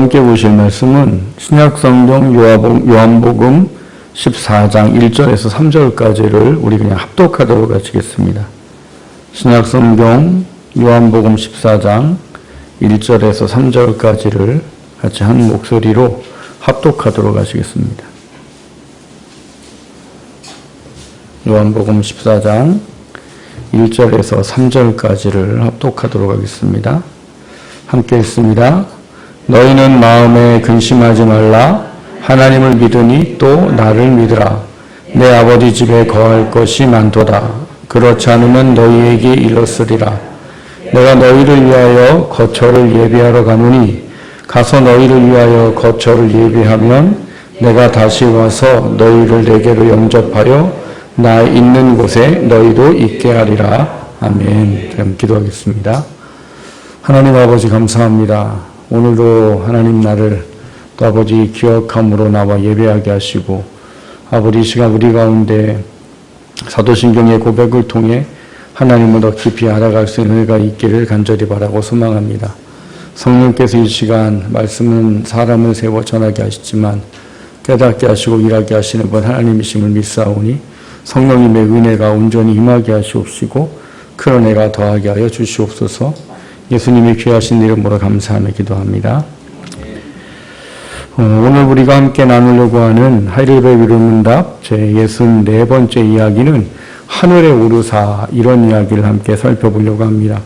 함께 보실 말씀은 신약성경 요한복음 14장 1절에서 3절까지를 우리 그냥 합독하도록 하시겠습니다. 신약성경 요한복음 14장 1절에서 3절까지를 같이 한 목소리로 합독하도록 하시겠습니다. 요한복음 14장 1절에서 3절까지를 합독하도록 하겠습니다. 함께 읽습니다. 너희는 마음에 근심하지 말라. 하나님을 믿으니 또 나를 믿으라. 내 아버지 집에 거할 것이 많도다. 그렇지 않으면 너희에게 이르으리라. 내가 너희를 위하여 거처를 예비하러 가노니 가서 너희를 위하여 거처를 예비하면 내가 다시 와서 너희를 내게로 영접하여 나 있는 곳에 너희도 있게 하리라. 아멘. 그럼 기도하겠습니다. 하나님 아버지 감사합니다. 오늘도 하나님 나를 또 아버지 기억함으로 나와 예배하게 하시고 아버지 시간 우리 가운데 사도신경의 고백을 통해 하나님을 더 깊이 알아갈 수 있는 은혜가 있기를 간절히 바라고 소망합니다. 성령께서 이 시간 말씀은 사람을 세워 전하게 하시지만 깨닫게 하시고 일하게 하시는 분 하나님이심을 믿사오니 성령님의 은혜가 온전히 임하게 하시옵시고 그 은혜가 더하게 하여 주시옵소서 예수님이 귀하신 이름으로 감사하며 기도합니다. 어, 오늘 우리가 함께 나누려고 하는 하이델베르 문답 제 64번째 이야기는 하늘의 오르사 이런 이야기를 함께 살펴보려고 합니다.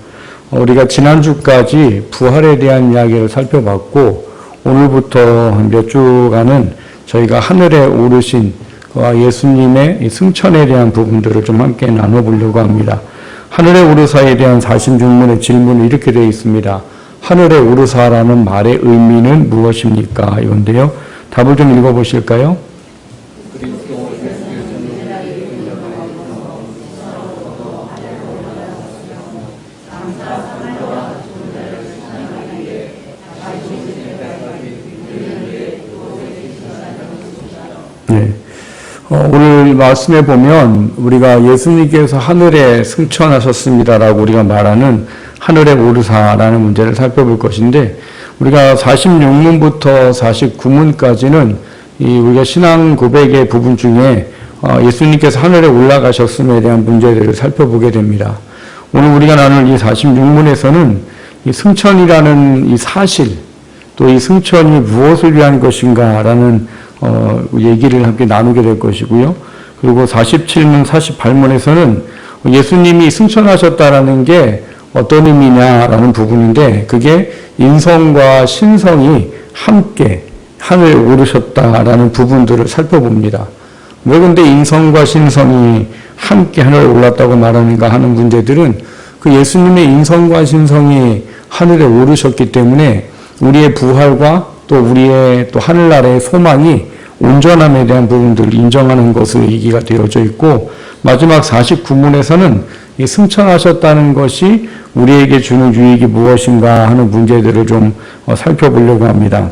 어, 우리가 지난주까지 부활에 대한 이야기를 살펴봤고 오늘부터 몇 주간은 저희가 하늘에 오르신 예수님의 승천에 대한 부분들을 좀 함께 나눠보려고 합니다. 하늘의 오르사에 대한 46문의 질문이 이렇게 되어 있습니다. 하늘의 오르사라는 말의 의미는 무엇입니까? 이건데요. 답을 좀 읽어보실까요? 네. 어, 오늘 말씀에 보면 우리가 예수님께서 하늘에 승천하셨습니다라고 우리가 말하는 하늘의 오르사라는 문제를 살펴볼 것인데 우리가 46문부터 49문까지는 이 우리가 신앙 고백의 부분 중에 어, 예수님께서 하늘에 올라가셨음에 대한 문제들을 살펴보게 됩니다. 오늘 우리가 나눌 이 46문에서는 이 승천이라는 이 사실 또 이 승천이 무엇을 위한 것인가라는 어, 얘기를 함께 나누게 될 것이고요. 그리고 47문, 48문에서는 예수님이 승천하셨다라는 게 어떤 의미냐라는 부분인데 그게 인성과 신성이 함께 하늘에 오르셨다라는 부분들을 살펴봅니다. 왜 근데 인성과 신성이 함께 하늘에 올랐다고 말하는가 하는 문제들은 그 예수님의 인성과 신성이 하늘에 오르셨기 때문에 우리의 부활과 또 우리의 또 하늘나라의 소망이 온전함에 대한 부분들을 인정하는 것으로 얘기가 되어져 있고 마지막 49문에서는 이 승천하셨다는 것이 우리에게 주는 유익이 무엇인가 하는 문제들을 좀 어, 살펴보려고 합니다.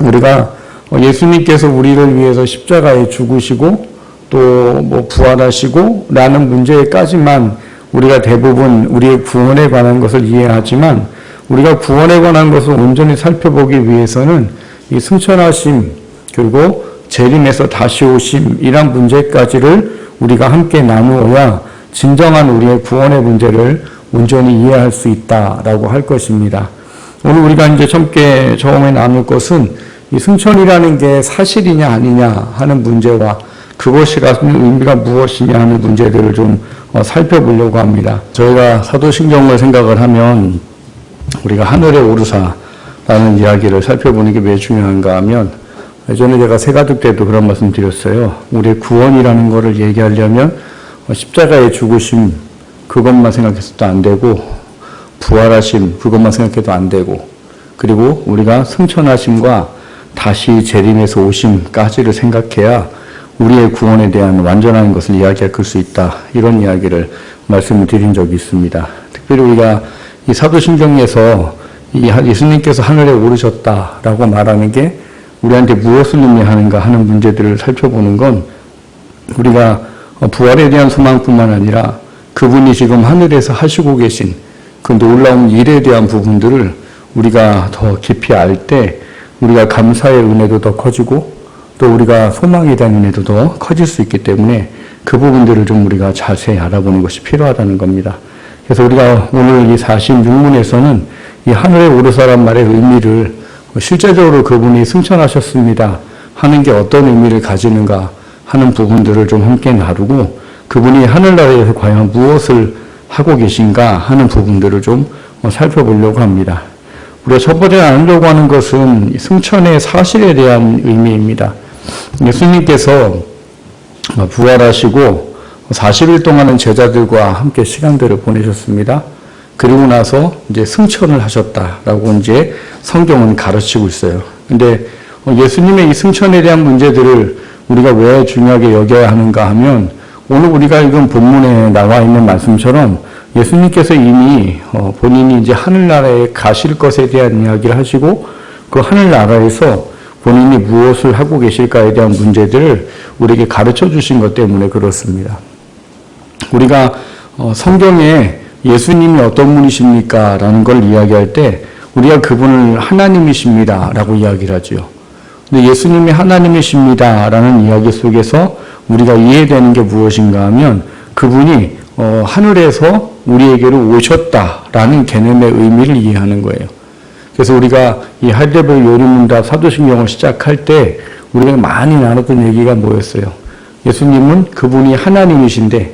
우리가 어, 예수님께서 우리를 위해서 십자가에 죽으시고 또 뭐 부활하시고 라는 문제까지만 우리가 대부분 우리의 구원에 관한 것을 이해하지만 우리가 구원에 관한 것을 온전히 살펴보기 위해서는 이 승천하심 그리고 재림에서 다시 오심 이런 문제까지를 우리가 함께 나누어야 진정한 우리의 구원의 문제를 온전히 이해할 수 있다라고 할 것입니다. 오늘 우리가 이제 함께 처음에 나눌 것은 이 승천이라는 게 사실이냐 아니냐 하는 문제와 그것이 가지는 의미가 무엇이냐 하는 문제들을 좀 어, 살펴보려고 합니다. 저희가 사도신경을 생각을 하면 우리가 하늘에 오르사라는 이야기를 살펴보는 게 왜 중요한가 하면 예전에 제가 세가득 때도 그런 말씀 드렸어요. 우리의 구원이라는 것을 얘기하려면 십자가의 죽으심 그것만 생각해서도 안 되고 부활하심 그것만 생각해도 안 되고 그리고 우리가 승천하심과 다시 재림에서 오심까지를 생각해야 우리의 구원에 대한 완전한 것을 이야기할 수 있다. 이런 이야기를 말씀을 드린 적이 있습니다. 특별히 우리가 이 사도신경에서 이 예수님께서 하늘에 오르셨다라고 말하는 게 우리한테 무엇을 의미하는가 하는 문제들을 살펴보는 건 우리가 부활에 대한 소망뿐만 아니라 그분이 지금 하늘에서 하시고 계신 그 놀라운 일에 대한 부분들을 우리가 더 깊이 알 때 우리가 감사의 은혜도 더 커지고 또 우리가 소망에 대한 은혜도 더 커질 수 있기 때문에 그 부분들을 좀 우리가 자세히 알아보는 것이 필요하다는 겁니다. 그래서 우리가 오늘 이 46문에서는 이 하늘에 오르사란 말의 의미를 실제적으로 그분이 승천하셨습니다 하는 게 어떤 의미를 가지는가 하는 부분들을 좀 함께 나누고 그분이 하늘나라에서 과연 무엇을 하고 계신가 하는 부분들을 좀 살펴보려고 합니다. 우리가 첫 번째 나누려고 하는 것은 승천의 사실에 대한 의미입니다. 예수님께서 부활하시고 40일 동안은 제자들과 함께 시간들을 보내셨습니다. 그리고 나서 이제 승천을 하셨다라고 이제 성경은 가르치고 있어요. 근데 예수님의 이 승천에 대한 문제들을 우리가 왜 중요하게 여겨야 하는가 하면 오늘 우리가 읽은 본문에 나와 있는 말씀처럼 예수님께서 이미 어, 본인이 이제 하늘나라에 가실 것에 대한 이야기를 하시고 그 하늘나라에서 본인이 무엇을 하고 계실까에 대한 문제들을 우리에게 가르쳐 주신 것 때문에 그렇습니다. 우리가 어, 성경에 예수님이 어떤 분이십니까? 라는 걸 이야기할 때 우리가 그분을 하나님이십니다. 라고 이야기를 하죠. 근데 예수님이 하나님이십니다. 라는 이야기 속에서 우리가 이해되는 게 무엇인가 하면 그분이 어, 하늘에서 우리에게로 오셨다라는 개념의 의미를 이해하는 거예요. 그래서 우리가 이 할대별 요리문답 사도신경을 시작할 때 우리가 많이 나눴던 얘기가 뭐였어요? 예수님은 그분이 하나님이신데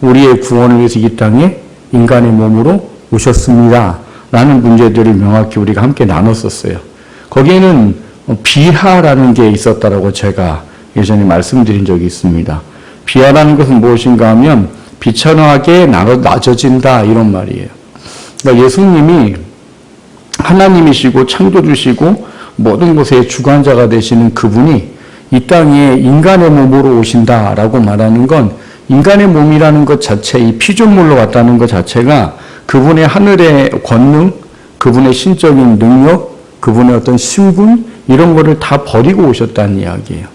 우리의 구원을 위해서 이 땅에 인간의 몸으로 오셨습니다. 라는 문제들을 명확히 우리가 함께 나눴었어요. 거기에는 비하라는 게 있었다라고 제가 예전에 말씀드린 적이 있습니다. 비하라는 것은 무엇인가 하면 비천하게 낮아진다 이런 말이에요. 그러니까 예수님이 하나님이시고 창조주시고 모든 것의 주관자가 되시는 그분이 이 땅에 인간의 몸으로 오신다라고 말하는 건 인간의 몸이라는 것 자체, 이 피조물로 왔다는 것 자체가 그분의 하늘의 권능, 그분의 신적인 능력, 그분의 어떤 신분, 이런 거를 다 버리고 오셨다는 이야기예요.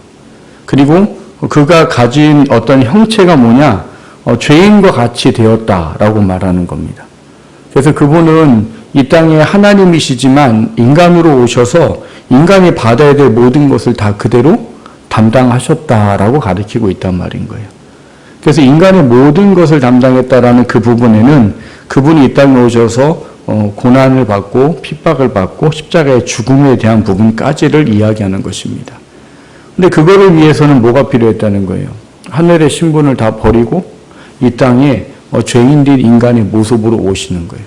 그리고 그가 가진 어떤 형체가 뭐냐? 어, 죄인과 같이 되었다라고 말하는 겁니다. 그래서 그분은 이 땅에 하나님이시지만 인간으로 오셔서 인간이 받아야 될 모든 것을 다 그대로 담당하셨다라고 가르치고 있단 말인 거예요. 그래서 인간의 모든 것을 담당했다라는 그 부분에는 그분이 이 땅에 오셔서 어, 고난을 받고 핍박을 받고 십자가의 죽음에 대한 부분까지를 이야기하는 것입니다. 근데 그거를 위해서는 뭐가 필요했다는 거예요? 하늘의 신분을 다 버리고 이 땅에 어, 죄인들 인간의 모습으로 오시는 거예요.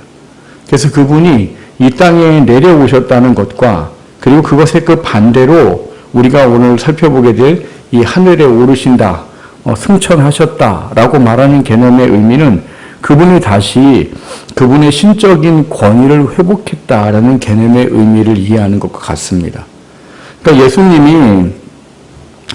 그래서 그분이 이 땅에 내려오셨다는 것과 그리고 그것의 그 반대로 우리가 오늘 살펴보게 될 이 하늘에 오르신다, 어, 승천하셨다라고 말하는 개념의 의미는 그분이 다시 그분의 신적인 권위를 회복했다라는 개념의 의미를 이해하는 것과 같습니다. 그러니까 예수님이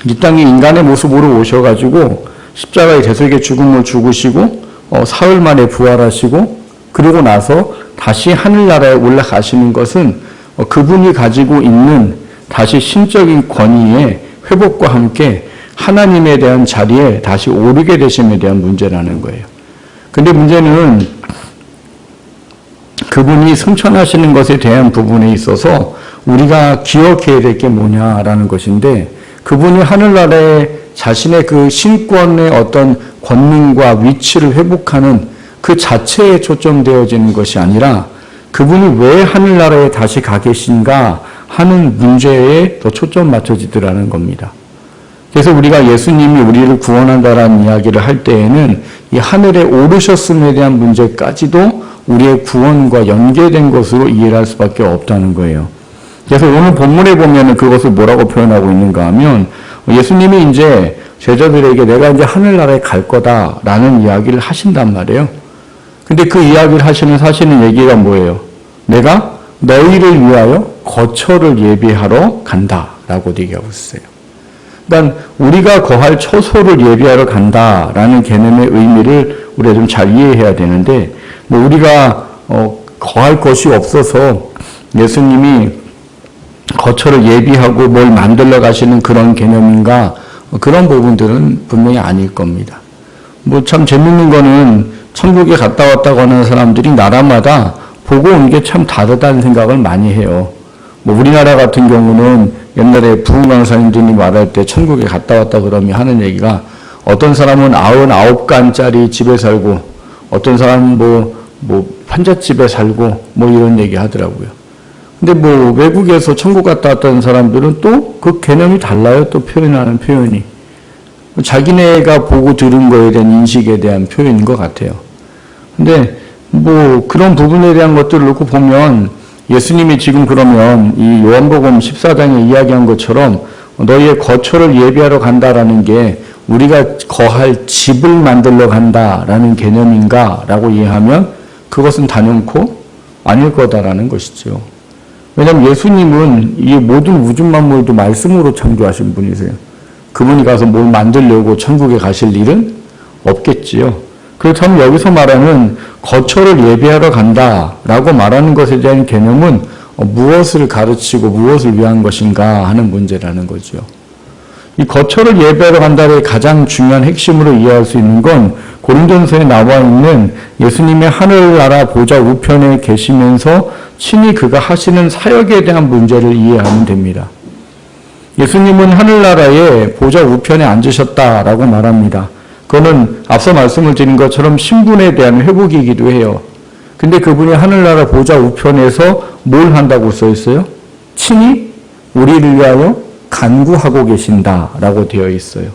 이 땅에 인간의 모습으로 오셔가지고 십자가의 대속의 죽음을 죽으시고 어, 사흘 만에 부활하시고 그리고 나서 다시 하늘나라에 올라가시는 것은 어, 그분이 가지고 있는 다시 신적인 권위의 회복과 함께 하나님에 대한 자리에 다시 오르게 되심에 대한 문제라는 거예요. 근데 문제는 그분이 승천하시는 것에 대한 부분에 있어서 우리가 기억해야 될 게 뭐냐라는 것인데 그분이 하늘나라에 자신의 그 신권의 어떤 권능과 위치를 회복하는 그 자체에 초점되어지는 것이 아니라 그분이 왜 하늘나라에 다시 가 계신가 하는 문제에 더 초점 맞춰지더라는 겁니다. 그래서 우리가 예수님이 우리를 구원한다라는 이야기를 할 때에는 이 하늘에 오르셨음에 대한 문제까지도 우리의 구원과 연계된 것으로 이해를 할 수밖에 없다는 거예요. 그래서 오늘 본문에 보면은 그것을 뭐라고 표현하고 있는가 하면 예수님이 이제 제자들에게 내가 이제 하늘나라에 갈 거다라는 이야기를 하신단 말이에요. 근데 그 이야기를 하시는 사실은 얘기가 뭐예요? 내가 너희를 위하여 거처를 예비하러 간다라고 얘기하고 있어요. 그러니까 우리가 거할 처소를 예비하러 간다라는 개념의 의미를 우리가 좀 잘 이해해야 되는데 뭐 우리가 어, 거할 것이 없어서 예수님이 거처를 예비하고 뭘 만들러 가시는 그런 개념인가 그런 부분들은 분명히 아닐 겁니다. 뭐 참 재밌는 거는 천국에 갔다 왔다고 하는 사람들이 나라마다 보고 온 게 참 다르다는 생각을 많이 해요. 뭐 우리나라 같은 경우는 옛날에 부흥 강사님들이 말할 때 천국에 갔다 왔다 그러면 하는 얘기가 어떤 사람은 99간짜리 집에 살고 어떤 사람은 뭐, 뭐 판잣집에 살고 뭐 이런 얘기 하더라고요. 근데 뭐 외국에서 천국 갔다 왔다는 사람들은 또 그 개념이 달라요. 또 표현하는 표현이. 자기네가 보고 들은 거에 대한 인식에 대한 표현인 것 같아요. 근데 뭐 그런 부분에 대한 것들을 놓고 보면 예수님이 지금 그러면 이 요한복음 14장에 이야기한 것처럼 너희의 거처를 예비하러 간다라는 게 우리가 거할 집을 만들러 간다라는 개념인가라고 이해하면 그것은 단연코 아닐 거다라는 것이죠. 왜냐하면 예수님은 이 모든 우주 만물도 말씀으로 창조하신 분이세요. 그분이 가서 뭘 만들려고 천국에 가실 일은 없겠지요. 그렇다면 여기서 말하는 거처를 예비하러 간다라고 말하는 것에 대한 개념은 무엇을 가르치고 무엇을 위한 것인가 하는 문제라는 거죠. 이 거처를 예배하러 간다의 가장 중요한 핵심으로 이해할 수 있는 건 고린도전서에 나와 있는 예수님의 하늘나라 보좌 우편에 계시면서 친히 그가 하시는 사역에 대한 문제를 이해하면 됩니다. 예수님은 하늘나라의 보좌 우편에 앉으셨다라고 말합니다. 그거는 앞서 말씀을 드린 것처럼 신분에 대한 회복이기도 해요. 근데 그분이 하늘나라 보좌 우편에서 뭘 한다고 써 있어요? 친히 우리를 위하여 간구하고 계신다라고 되어 있어요.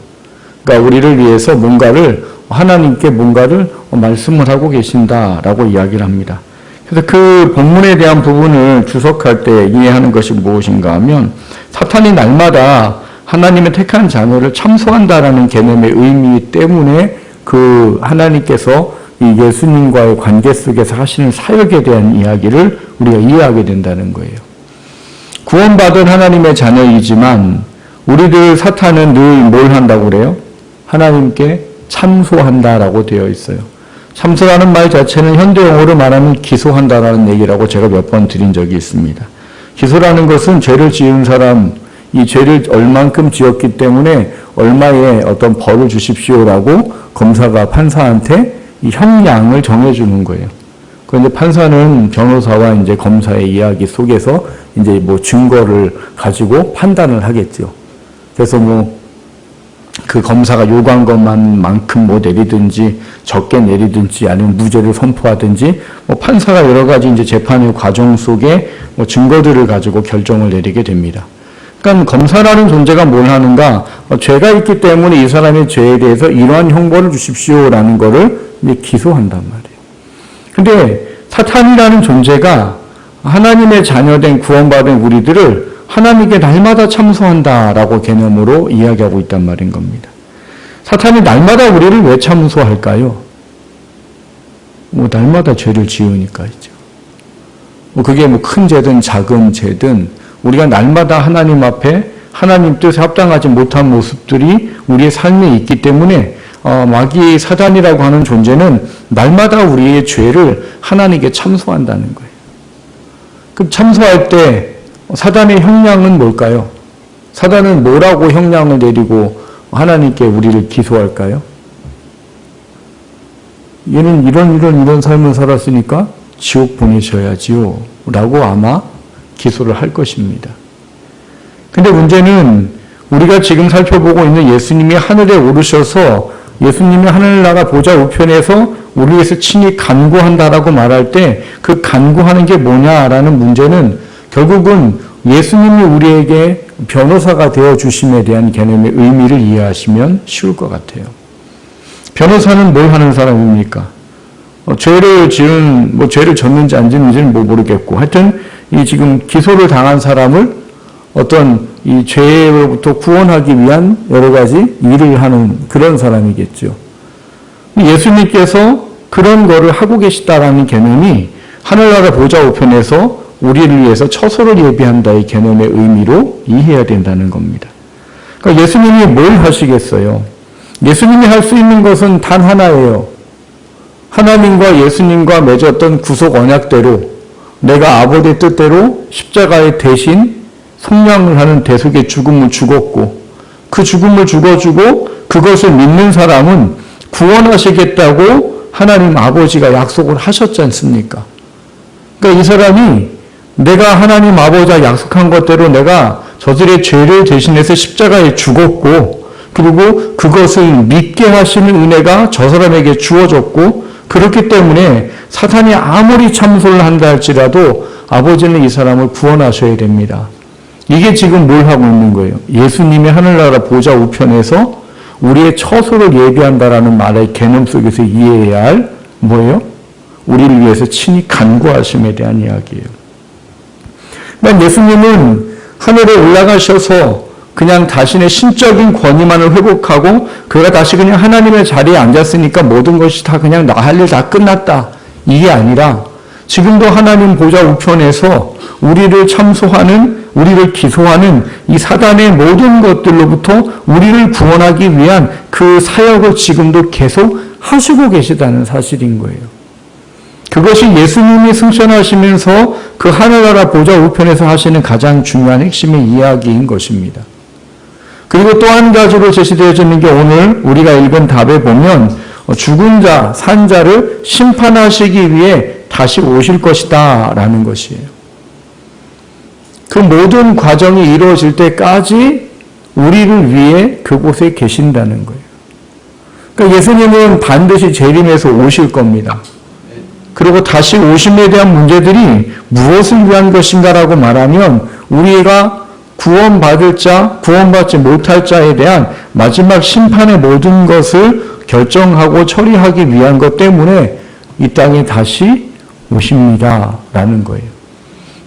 그러니까 우리를 위해서 뭔가를 하나님께 뭔가를 말씀을 하고 계신다라고 이야기를 합니다. 그래서 그 본문에 대한 부분을 주석할 때 이해하는 것이 무엇인가 하면 사탄이 날마다 하나님의 택한 자녀를 참소한다라는 개념의 의미 때문에 그 하나님께서 이 예수님과의 관계 속에서 하시는 사역에 대한 이야기를 우리가 이해하게 된다는 거예요. 구원받은 하나님의 자녀이지만 우리들 사탄은 늘 뭘 한다고 그래요? 하나님께 참소한다라고 되어 있어요. 참소라는 말 자체는 현대 용어로 말하면 기소한다라는 얘기라고 제가 몇 번 드린 적이 있습니다. 기소라는 것은 죄를 지은 사람, 이 죄를 얼만큼 지었기 때문에 얼마의 어떤 벌을 주십시오라고 검사가 판사한테 이 형량을 정해주는 거예요. 그런데 판사는 변호사와 이제 검사의 이야기 속에서 이제 뭐 증거를 가지고 판단을 하겠죠. 그래서 뭐 그 검사가 요구한 것만만큼 뭐 내리든지 적게 내리든지 아니면 무죄를 선포하든지 뭐 판사가 여러 가지 이제 재판의 과정 속에 뭐 증거들을 가지고 결정을 내리게 됩니다. 그러니까 검사라는 존재가 뭘 하는가? 어, 죄가 있기 때문에 이 사람의 죄에 대해서 이러한 형벌을 주십시오라는 거를 기소한단 말이에요. 근데 사탄이라는 존재가 하나님의 자녀된 구원받은 우리들을 하나님께 날마다 참소한다라고 개념으로 이야기하고 있단 말인 겁니다. 사탄이 날마다 우리를 왜 참소할까요? 뭐 날마다 죄를 지으니까이죠. 뭐 그게 뭐 큰 죄든 작은 죄든 우리가 날마다 하나님 앞에 하나님 뜻에 합당하지 못한 모습들이 우리의 삶에 있기 때문에 어, 마귀 사단이라고 하는 존재는 날마다 우리의 죄를 하나님께 참소한다는 거예요. 그럼 참소할 때 사단의 형량은 뭘까요? 사단은 뭐라고 형량을 내리고 하나님께 우리를 기소할까요? 얘는 이런 이런 이런 삶을 살았으니까 지옥 보내셔야지요. 라고 아마 기소를 할 것입니다. 근데 문제는 우리가 지금 살펴보고 있는 예수님이 하늘에 오르셔서 예수님이 하늘나라 보좌 우편에서 우리 위해서 친히 간구한다라고 말할 때 그 간구하는 게 뭐냐라는 문제는 결국은 예수님이 우리에게 변호사가 되어 주심에 대한 개념의 의미를 이해하시면 쉬울 것 같아요. 변호사는 뭘 하는 사람입니까? 어, 죄를 지은 뭐 죄를 졌는지 안 졌는지는 뭐 모르겠고 하여튼 이 지금 기소를 당한 사람을 어떤 이 죄로부터 구원하기 위한 여러 가지 일을 하는 그런 사람이겠죠. 예수님께서 그런 거를 하고 계시다라는 개념이 하늘나라 보좌 우편에서 우리를 위해서 처소를 예비한다의 개념의 의미로 이해해야 된다는 겁니다. 그러니까 예수님이 뭘 하시겠어요? 예수님이 할 수 있는 것은 단 하나예요. 하나님과 예수님과 맺었던 구속 언약대로 내가 아버지의 뜻대로 십자가의 대신 속량을 하는 대속의 죽음을 죽었고 그 죽음을 죽어주고 그것을 믿는 사람은 구원하시겠다고 하나님 아버지가 약속을 하셨지 않습니까? 그러니까 이 사람이 내가 하나님 아버지가 약속한 것대로 내가 저들의 죄를 대신해서 십자가에 죽었고 그리고 그것을 믿게 하시는 은혜가 저 사람에게 주어졌고 그렇기 때문에 사탄이 아무리 참소를 한다 할지라도 아버지는 이 사람을 구원하셔야 됩니다. 이게 지금 뭘 하고 있는 거예요? 예수님이 하늘나라 보좌 우편에서 우리의 처소를 예비한다라는 말의 개념 속에서 이해해야 할 뭐예요? 우리를 위해서 친히 간구하심에 대한 이야기예요. 그러니까 예수님은 하늘에 올라가셔서 그냥 자신의 신적인 권위만을 회복하고 그가 다시 그냥 하나님의 자리에 앉았으니까 모든 것이 다 그냥 나 할 일 다 끝났다. 이게 아니라 지금도 하나님 보좌 우편에서 우리를 참소하는 우리를 기소하는 이 사단의 모든 것들로부터 우리를 구원하기 위한 그 사역을 지금도 계속 하시고 계시다는 사실인 거예요. 그것이 예수님이 승천하시면서 그 하늘나라 보좌 우편에서 하시는 가장 중요한 핵심의 이야기인 것입니다. 그리고 또 한 가지로 제시되어지는 게 오늘 우리가 읽은 답에 보면 죽은 자, 산 자를 심판하시기 위해 다시 오실 것이다 라는 것이에요. 그 모든 과정이 이루어질 때까지 우리를 위해 그곳에 계신다는 거예요. 그러니까 예수님은 반드시 재림해서 오실 겁니다. 그리고 다시 오심에 대한 문제들이 무엇을 위한 것인가라고 말하면 우리가 구원받을 자, 구원받지 못할 자에 대한 마지막 심판의 모든 것을 결정하고 처리하기 위한 것 때문에 이 땅에 다시 오십니다. 라는 거예요.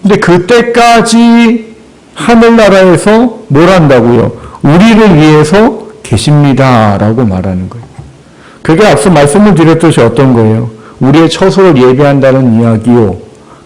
근데 그때까지 하늘나라에서 뭘 한다고요? 우리를 위해서 계십니다. 라고 말하는 거예요. 그게 앞서 말씀을 드렸듯이 어떤 거예요? 우리의 처소를 예배한다는 이야기요.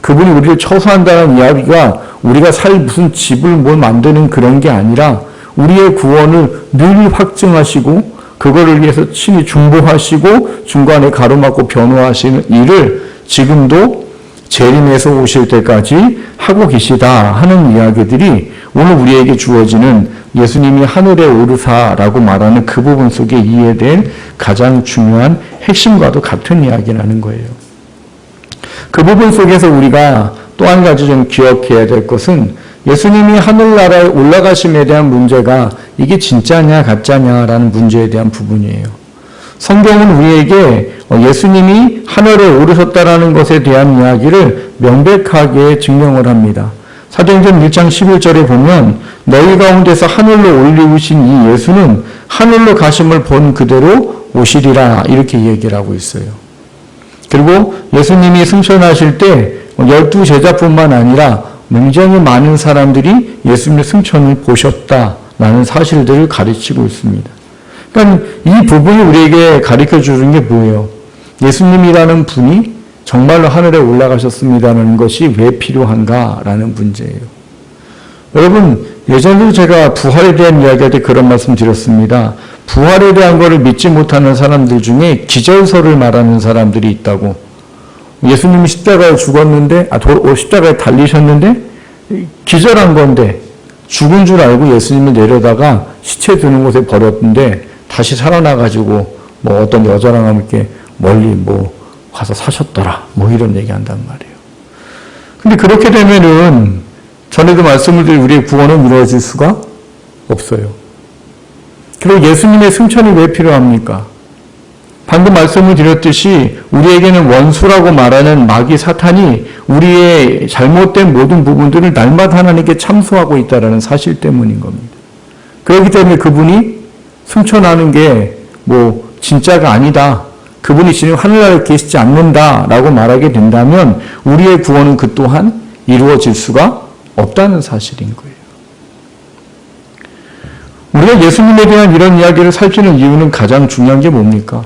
그분이 우리를 처소한다는 이야기가 우리가 살 무슨 집을 뭘 만드는 그런 게 아니라 우리의 구원을 늘 확증하시고 그거를 위해서 친히 중보하시고 중간에 가로막고 변호하시는 일을 지금도 재림에서 오실 때까지 하고 계시다 하는 이야기들이 오늘 우리에게 주어지는 예수님이 하늘에 오르사라고 말하는 그 부분 속에 이해된 가장 중요한 핵심과도 같은 이야기라는 거예요. 그 부분 속에서 우리가 또 한 가지 좀 기억해야 될 것은 예수님이 하늘나라에 올라가심에 대한 문제가 이게 진짜냐 가짜냐라는 문제에 대한 부분이에요. 성경은 우리에게 예수님이 하늘에 오르셨다라는 것에 대한 이야기를 명백하게 증명을 합니다. 사도행전 1장 11절에 보면 너희 가운데서 하늘로 올리우신 이 예수는 하늘로 가심을 본 그대로 오시리라 이렇게 얘기를 하고 있어요. 그리고 예수님이 승천하실 때 열두 제자뿐만 아니라 굉장히 많은 사람들이 예수님의 승천을 보셨다라는 사실들을 가르치고 있습니다. 그러니까 이 부분이 우리에게 가르쳐 주는 게 뭐예요? 예수님이라는 분이 정말로 하늘에 올라가셨습니다는 것이 왜 필요한가라는 문제예요. 여러분, 예전에도 제가 부활에 대한 이야기할 때 그런 말씀 드렸습니다. 부활에 대한 것을 믿지 못하는 사람들 중에 기절설을 말하는 사람들이 있다고. 예수님이 십자가에 죽었는데, 아, 도, 십자가에 달리셨는데, 기절한 건데, 죽은 줄 알고 예수님을 내려다가 시체 드는 곳에 버렸는데, 다시 살아나가지고, 뭐 어떤 여자랑 함께 멀리 뭐 가서 사셨더라. 뭐 이런 얘기 한단 말이에요. 근데 그렇게 되면은, 전에도 말씀을 드린 우리의 구원은 이루어질 수가 없어요. 그리고 예수님의 승천이 왜 필요합니까? 방금 말씀을 드렸듯이 우리에게는 원수라고 말하는 마귀 사탄이 우리의 잘못된 모든 부분들을 날마다 하나님께 참소하고 있다는 사실 때문인 겁니다. 그렇기 때문에 그분이 승천하는 게 뭐 진짜가 아니다. 그분이 지금 하늘나라에 계시지 않는다라고 말하게 된다면 우리의 구원은 그 또한 이루어질 수가 없다는 사실인 거예요. 우리가 예수님에 대한 이런 이야기를 살피는 이유는 가장 중요한 게 뭡니까?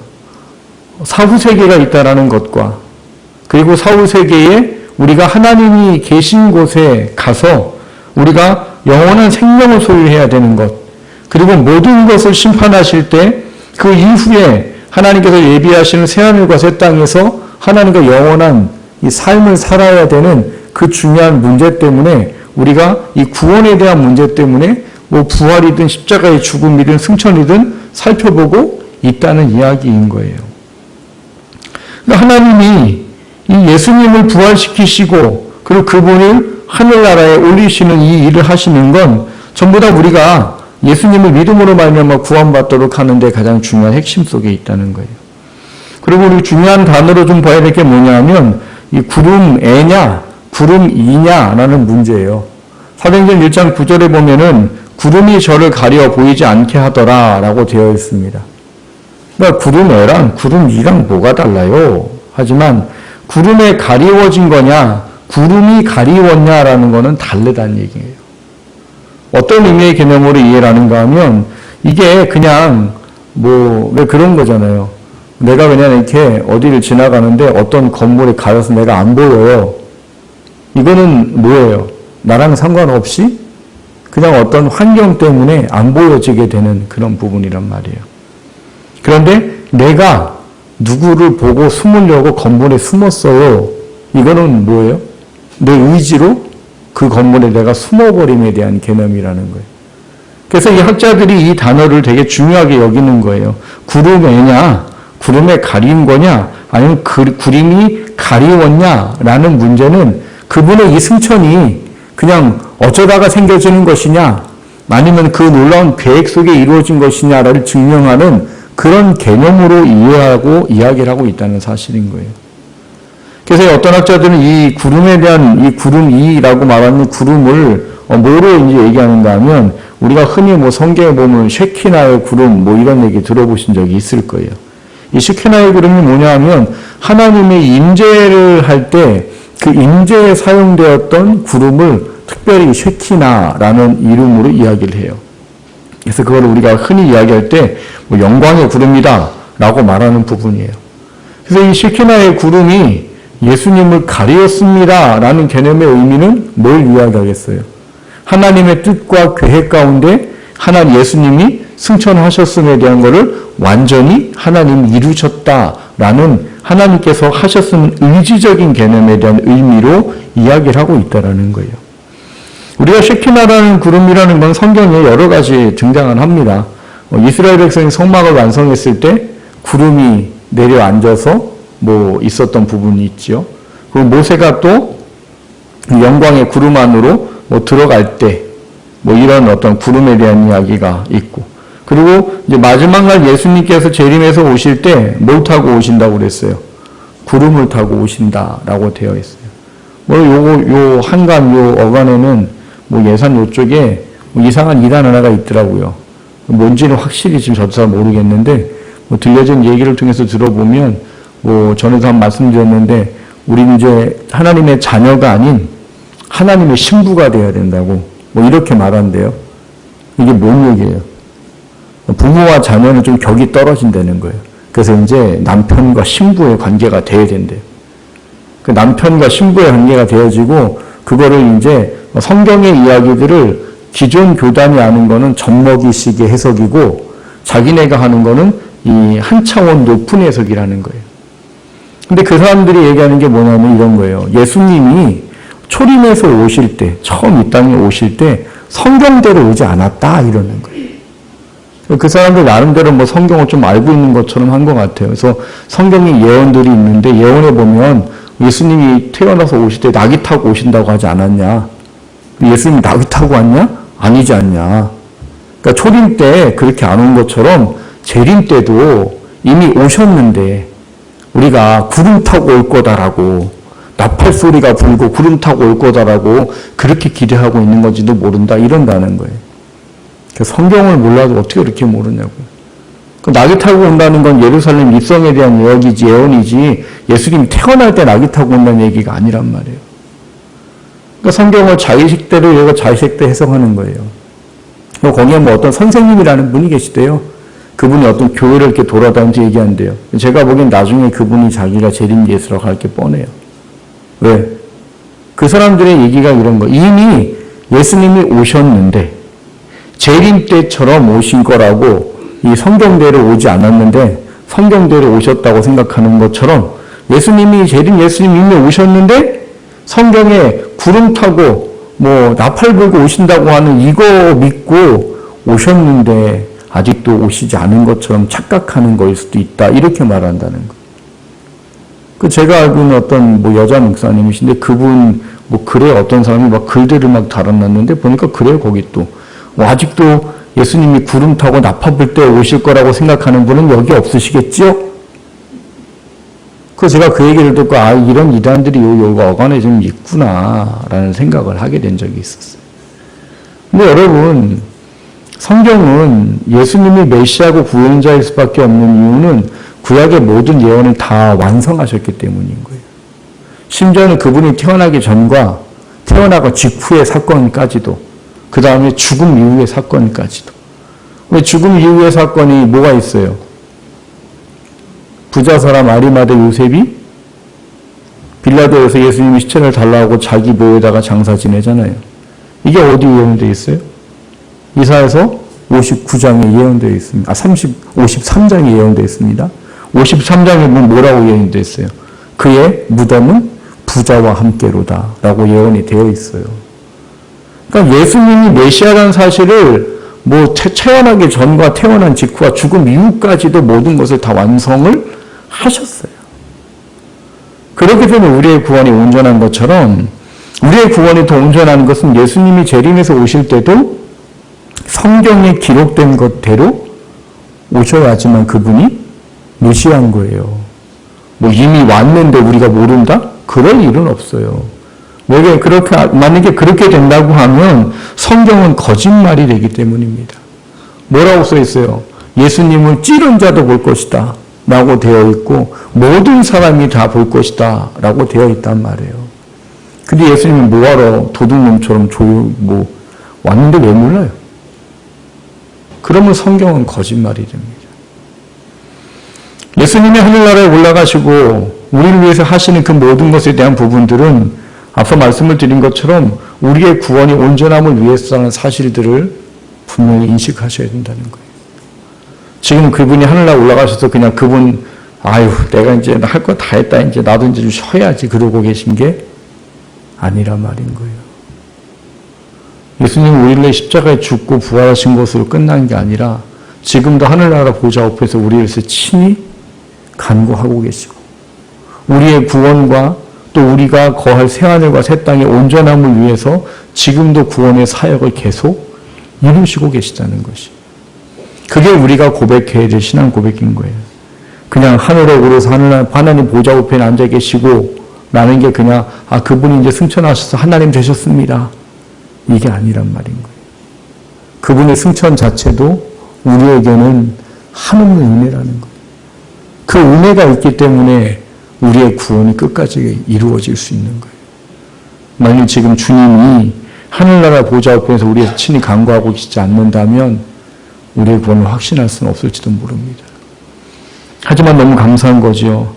사후 세계가 있다라는 것과 그리고 사후 세계에 우리가 하나님이 계신 곳에 가서 우리가 영원한 생명을 소유해야 되는 것 그리고 모든 것을 심판하실 때 그 이후에 하나님께서 예비하시는 새하늘과 새 땅에서 하나님과 영원한 이 삶을 살아야 되는 그 중요한 문제 때문에 우리가 이 구원에 대한 문제 때문에 뭐 부활이든 십자가의 죽음이든 승천이든 살펴보고 있다는 이야기인 거예요. 그러니까 하나님이 이 예수님을 부활시키시고 그리고 그분을 하늘나라에 올리시는 이 일을 하시는 건 전부 다 우리가 예수님을 믿음으로 말미암아 구원받도록 하는데 가장 중요한 핵심 속에 있다는 거예요. 그리고 우리 중요한 단어로 좀 봐야 될 게 뭐냐면 이 구름 애냐 구름이냐라는 문제예요. 사도행전 1장 9절에 보면은 구름이 저를 가려 보이지 않게 하더라라고 되어 있습니다. 그러니까 구름애랑 구름이랑 뭐가 달라요? 하지만 구름에 가리워진 거냐 구름이 가리웠냐라는 거는 다르다는 얘기예요. 어떤 의미의 개념으로 이해를 하는가 하면 이게 그냥 뭐왜 그런 거잖아요. 내가 그냥 이렇게 어디를 지나가는데 어떤 건물에 가려서 내가 안 보여요. 이거는 뭐예요? 나랑 상관없이 그냥 어떤 환경 때문에 안 보여지게 되는 그런 부분이란 말이에요. 그런데 내가 누구를 보고 숨으려고 건물에 숨었어요. 이거는 뭐예요? 내 의지로 그 건물에 내가 숨어버림에 대한 개념이라는 거예요. 그래서 이 학자들이 이 단어를 되게 중요하게 여기는 거예요. 구름에냐, 구름에 가린 거냐, 아니면 그, 구름이 가리웠냐라는 문제는 그분의 이 승천이 그냥 어쩌다가 생겨지는 것이냐, 아니면 그 놀라운 계획 속에 이루어진 것이냐를 증명하는 그런 개념으로 이해하고 이야기를 하고 있다는 사실인 거예요. 그래서 어떤 학자들은 이 구름에 대한 이 구름 이라고 말하는 구름을 어, 뭐로 이제 얘기하는가 하면 우리가 흔히 뭐 성경에 보면 쉐키나의 구름 뭐 이런 얘기 들어보신 적이 있을 거예요. 이 쉐키나의 구름이 뭐냐 하면 하나님의 임재를 할때 그 임재에 사용되었던 구름을 특별히 쉐키나라는 이름으로 이야기를 해요. 그래서 그걸 우리가 흔히 이야기할 때 뭐 영광의 구름이다 라고 말하는 부분이에요. 그래서 이 쉐키나의 구름이 예수님을 가리었습니다 라는 개념의 의미는 뭘 이야기하겠어요? 하나님의 뜻과 계획 가운데 하나님 예수님이 승천하셨음에 대한 것을 완전히 하나님 이루셨다라는 하나님께서 하셨은 의지적인 개념에 대한 의미로 이야기를 하고 있다라는 거예요. 우리가 쉐키나라는 구름이라는 건 성경에 여러 가지 등장을 합니다. 어, 이스라엘 백성이 성막을 완성했을 때 구름이 내려앉아서 뭐 있었던 부분이 있죠. 그리고 모세가 또 영광의 구름 안으로 뭐 들어갈 때 뭐 이런 어떤 구름에 대한 이야기가 있고 그리고 이제 마지막 날 예수님께서 재림에서 오실 때 뭘 타고 오신다고 그랬어요? 구름을 타고 오신다라고 되어 있어요. 뭐 요거 요 한간 요 어간에는 뭐 예산 요쪽에 뭐 이상한 이단 하나가 있더라고요. 뭔지는 확실히 지금 저도 잘 모르겠는데 뭐 들려진 얘기를 통해서 들어보면 뭐 전에도 한 말씀드렸는데 우리 이제 하나님의 자녀가 아닌 하나님의 신부가 되어야 된다고 뭐 이렇게 말한대요. 이게 뭔 얘기예요? 부모와 자녀는 좀 격이 떨어진다는 거예요. 그래서 이제 남편과 신부의 관계가 돼야 된대요. 그 남편과 신부의 관계가 되어지고 그거를 이제 성경의 이야기들을 기존 교단이 아는 거는 젖먹이식의 해석이고 자기네가 하는 거는 이 한 차원 높은 해석이라는 거예요. 근데 그 사람들이 얘기하는 게 뭐냐면 이런 거예요. 예수님이 초림에서 오실 때, 처음 이 땅에 오실 때 성경대로 오지 않았다 이러는 거예요. 그 사람들 나름대로 뭐 성경을 좀 알고 있는 것처럼 한 것 같아요. 그래서 성경에 예언들이 있는데 예언에 보면 예수님이 태어나서 오실 때 낙이 타고 오신다고 하지 않았냐? 예수님이 낙이 타고 왔냐? 아니지 않냐? 그러니까 초림 때 그렇게 안 온 것처럼 재림 때도 이미 오셨는데 우리가 구름 타고 올 거다라고 나팔 소리가 불고 구름 타고 올 거다라고 그렇게 기대하고 있는 건지도 모른다 이런다는 거예요. 성경을 몰라도 어떻게 그렇게 모르냐고요. 그 낙이 타고 온다는 건 예루살렘 입성에 대한 예언이지 예언이지 예수님이 태어날 때 낙이 타고 온다는 얘기가 아니란 말이에요. 그러니까 성경을 자의식대로 얘가 자의식대 해석하는 거예요. 거기에 뭐 어떤 선생님이라는 분이 계시대요. 그분이 어떤 교회를 이렇게 돌아다니면서 얘기한대요. 제가 보기엔 나중에 그분이 자기가 재림 예수라고 할 게 뻔해요. 왜? 그 사람들의 얘기가 이런 거. 이미 예수님이 오셨는데, 재림 때처럼 오신 거라고 이 성경대로 오지 않았는데, 성경대로 오셨다고 생각하는 것처럼 예수님이 재림 예수님 이미 오셨는데, 성경에 구름 타고 뭐 나팔 불고 오신다고 하는 이거 믿고 오셨는데 아직도 오시지 않은 것처럼 착각하는 거일 수도 있다. 이렇게 말한다는 거. 그 제가 알고 있는 어떤 뭐 여자 목사님이신데 그분 뭐 글에 어떤 사람이 막 글들을 막 달아놨는데 보니까 그래요 거기 또 뭐 아직도 예수님이 구름 타고 나파 불때 오실 거라고 생각하는 분은 여기 없으시겠지요? 그 제가 그 얘기를 듣고 아 이런 이단들이 요, 요 어간에 좀 있구나라는 생각을 하게 된 적이 있었어요. 근데 여러분 성경은 예수님이 메시아고 구원자일 수밖에 없는 이유는 구약의 모든 예언을 다 완성하셨기 때문인 거예요. 심지어는 그분이 태어나기 전과 태어나고 직후의 사건까지도 그 다음에 죽음 이후의 사건까지도 왜 죽음 이후의 사건이 뭐가 있어요? 부자 사람 아리마대 요셉이 빌라도에서 예수님이 시체를 달라고 자기 묘에다가 장사 지내잖아요. 이게 어디 예언되어 있어요? 이사에서 59장에 예언되어 있습니다. 아, 30, 53장에 예언되어 있습니다. 53장에 뭐라고 예언되어 있어요? 그의 무덤은 부자와 함께로다. 라고 예언이 되어 있어요. 그러니까 예수님이 메시아라는 사실을 뭐 태, 태어나기 전과 태어난 직후와 죽음 이후까지도 모든 것을 다 완성을 하셨어요. 그렇기 때문에 우리의 구원이 온전한 것처럼 우리의 구원이 더 온전한 것은 예수님이 재림에서 오실 때도 성경에 기록된 것대로 오셔야지만 그분이 메시아인 거예요. 뭐 이미 왔는데 우리가 모른다? 그럴 일은 없어요. 왜 그렇게 만약에 그렇게 된다고 하면 성경은 거짓말이 되기 때문입니다. 뭐라고 써 있어요? 예수님을 찌른 자도 볼 것이다. 라고 되어 있고 모든 사람이 다 볼 것이다. 라고 되어 있단 말이에요. 근데 예수님이 뭐하러 도둑놈처럼 조용 뭐 왔는데 왜 몰라요? 그러면 성경은 거짓말이 됩니다. 예수님이 하늘나라에 올라가시고 우리를 위해서 하시는 그 모든 것에 대한 부분들은 앞서 말씀을 드린 것처럼 우리의 구원이 온전함을 위해서라는 사실들을 분명히 인식하셔야 된다는 거예요. 지금 그분이 하늘나라 올라가셔서 그냥 그분 아유 내가 이제 할 거 다 했다 이제 나도 이제 좀 쉬어야지 그러고 계신 게 아니라 말인 거예요. 예수님 우리를 십자가에 죽고 부활하신 것으로 끝난 게 아니라 지금도 하늘나라 보좌 앞에서 우리를 위해서 친히 간구하고 계시고 우리의 구원과 또 우리가 거할 새하늘과 새 땅의 온전함을 위해서 지금도 구원의 사역을 계속 이루시고 계시다는 것이. 그게 우리가 고백해야 될 신앙 고백인 거예요. 그냥 하늘에 오르서 하늘, 하나님 보좌 우편에 앉아 계시고 라는 게 그냥 아 그분이 이제 승천하셔서 하나님 되셨습니다. 이게 아니란 말인 거예요. 그분의 승천 자체도 우리에게는 한없는 은혜라는 거예요. 그 은혜가 있기 때문에 우리의 구원이 끝까지 이루어질 수 있는 거예요. 만약 지금 주님이 하늘나라 보좌 앞에서 우리에서 친히 간구하고 계시지 않는다면 우리의 구원을 확신할 수는 없을지도 모릅니다. 하지만 너무 감사한 거지요.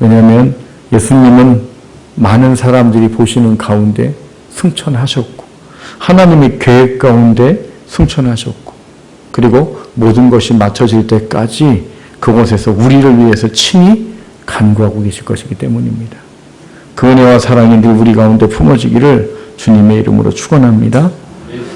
왜냐하면 예수님은 많은 사람들이 보시는 가운데 승천하셨고 하나님의 계획 가운데 승천하셨고 그리고 모든 것이 맞춰질 때까지 그곳에서 우리를 위해서 친히 간구하고 계실 것이기 때문입니다. 그 은혜와 사랑이 늘 우리 가운데 품어지기를 주님의 이름으로 축원합니다.